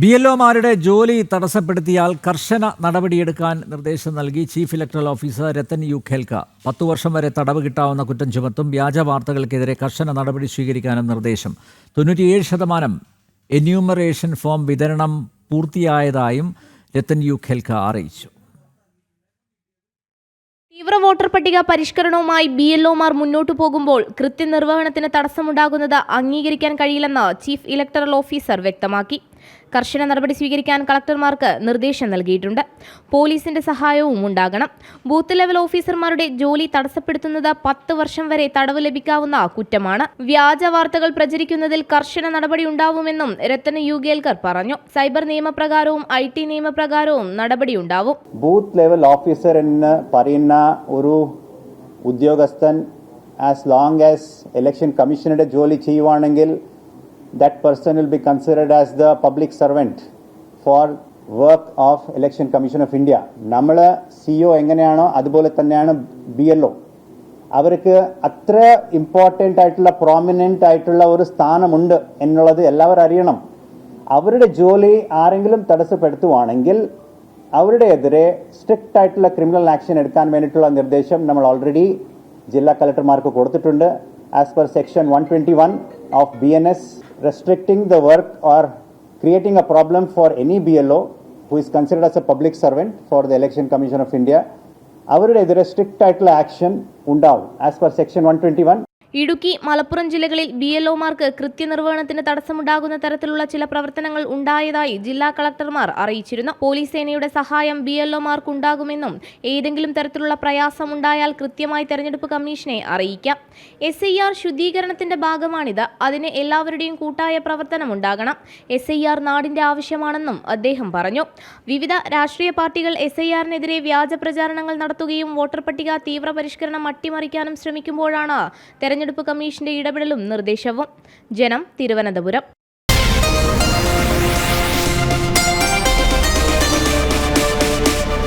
B L ഒമാരുടെ ജോലി തടസ്സപ്പെടുത്തിയാൽ കർശന നടപടിയെടുക്കാൻ നിർദ്ദേശം നൽകി chief electoral officer Rathan U Kelkar. പത്തു വർഷം വരെ തടവ് കിട്ടാവുന്ന കുറ്റം ചുമത്തും വ്യാജ വാർത്തകൾക്കെതിരെ കർശന നടപടി സ്വീകരിക്കാനും നിർദ്ദേശം. തൊണ്ണൂറ്റിയേഴ് ശതമാനം എന്യൂമറേഷൻ ഫോം വിതരണം പൂർത്തിയായതായും രത്തൻ യു ഖേൽക്ക അറിയിച്ചു. തീവ്ര വോട്ടർ പട്ടിക പരിഷ്കരണവുമായി ബി എൽ മുന്നോട്ടു പോകുമ്പോൾ കൃത്യനിർവഹണത്തിന് തടസ്സമുണ്ടാകുന്നത് അംഗീകരിക്കാൻ കഴിയില്ലെന്ന് ചീഫ് ഇലക്ടറൽ ഓഫീസർ വ്യക്തമാക്കി. കർശന നടപടി സ്വീകരിക്കാൻ കളക്ടർമാർക്ക് നിർദ്ദേശം നൽകിയിട്ടുണ്ട്. പോലീസിന്റെ സഹായവും ഉണ്ടാകണം. ബൂത്ത് ലെവൽ ഓഫീസർമാരുടെ ജോലി തടസ്സപ്പെടുത്തുന്നത് പത്ത് വർഷം വരെ തടവ് ലഭിക്കാവുന്ന കുറ്റമാണ്. വ്യാജ വാർത്തകൾ പ്രചരിക്കുന്നതിൽ കർശന നടപടി ഉണ്ടാവുമെന്നും രത്തന യുഗേൽക്കർ പറഞ്ഞു. സൈബർ നിയമപ്രകാരവും ഐ ടി നിയമപ്രകാരവും നടപടിയുണ്ടാവും ബൂത്ത് ലെവൽ ഓഫീസർ എന്ന് പറയുന്ന ഒരു ഉദ്യോഗസ്ഥൻ ആസ് ലോങ് ആസ് ഇലക്ഷൻ കമ്മീഷനുടെ ജോലി ചെയ്യുവാണെങ്കിൽ that person will be considered as the public servant for work of election commission of India നമ്മൾ സിഒ എങ്ങനെയാണോ അതുപോലെ തന്നെയാണ് ബി എൽ ഒ അവർക്ക് അത്ര ഇമ്പോർട്ടന്റ് ആയിട്ടുള്ള പ്രോമിനന്റ് ആയിട്ടുള്ള ഒരു സ്ഥാനമുണ്ട് എന്നുള്ളത് എല്ലാവരും അറിയണം. അവരുടെ ജോലി ആരെങ്കിലും തടസ്സപ്പെടുത്തുവാണെങ്കിൽ അവരുടെ എതിരെ സ്ട്രിക്റ്റ് ആയിട്ടുള്ള ക്രിമിനൽ ആക്ഷൻ എടുക്കാൻ വേണ്ടിയിട്ടുള്ള നിർദ്ദേശം നമ്മൾ ഓൾറെഡി ജില്ലാ കളക്ടർമാർക്ക് കൊടുത്തിട്ടുണ്ട്. As per section one twenty one of B N S restricting the work or creating a problem for any BLO who is considered as a public servant for the Election Commission of India, അവരുടെ എതിരെ strict ആയിട്ടുള്ള action ഉണ്ടാവും as per section one twenty one Idukki Malappuram ജില്ലകളിൽ B L ഒമാർക്ക് കൃത്യനിർവഹണത്തിന് തടസ്സമുണ്ടാകുന്ന തരത്തിലുള്ള ചില പ്രവർത്തനങ്ങൾ ഉണ്ടായതായി ജില്ലാ കളക്ടർമാർ അറിയിച്ചിരുന്നു. പോലീസ് സേനയുടെ സഹായം ബി എൽ ഒമാർക്ക് ഉണ്ടാകുമെന്നും ഏതെങ്കിലും തരത്തിലുള്ള പ്രയാസമുണ്ടായാൽ കൃത്യമായി തെരഞ്ഞെടുപ്പ് കമ്മീഷനെ അറിയിക്കാം. എസ് ഐ ആർ ശുദ്ധീകരണത്തിന്റെ ഭാഗമാണിത്. അതിന് എല്ലാവരുടെയും കൂട്ടായ പ്രവർത്തനം ഉണ്ടാകണം. എസ് ഐ ആർ നാടിന്റെ ആവശ്യമാണെന്നും അദ്ദേഹം പറഞ്ഞു. വിവിധ രാഷ്ട്രീയ പാർട്ടികൾ എസ് ഐ ആറിനെതിരെ വ്യാജ പ്രചാരണങ്ങൾ നടത്തുകയും വോട്ടർ പട്ടിക തീവ്ര പരിഷ്കരണം അട്ടിമറിക്കാനും ശ്രമിക്കുമ്പോഴാണ് തെരഞ്ഞെടുപ്പ് കമ്മീഷന്റെ ഇടപെടലും നിർദ്ദേശവും. ജനം തിരുവനന്തപുരം.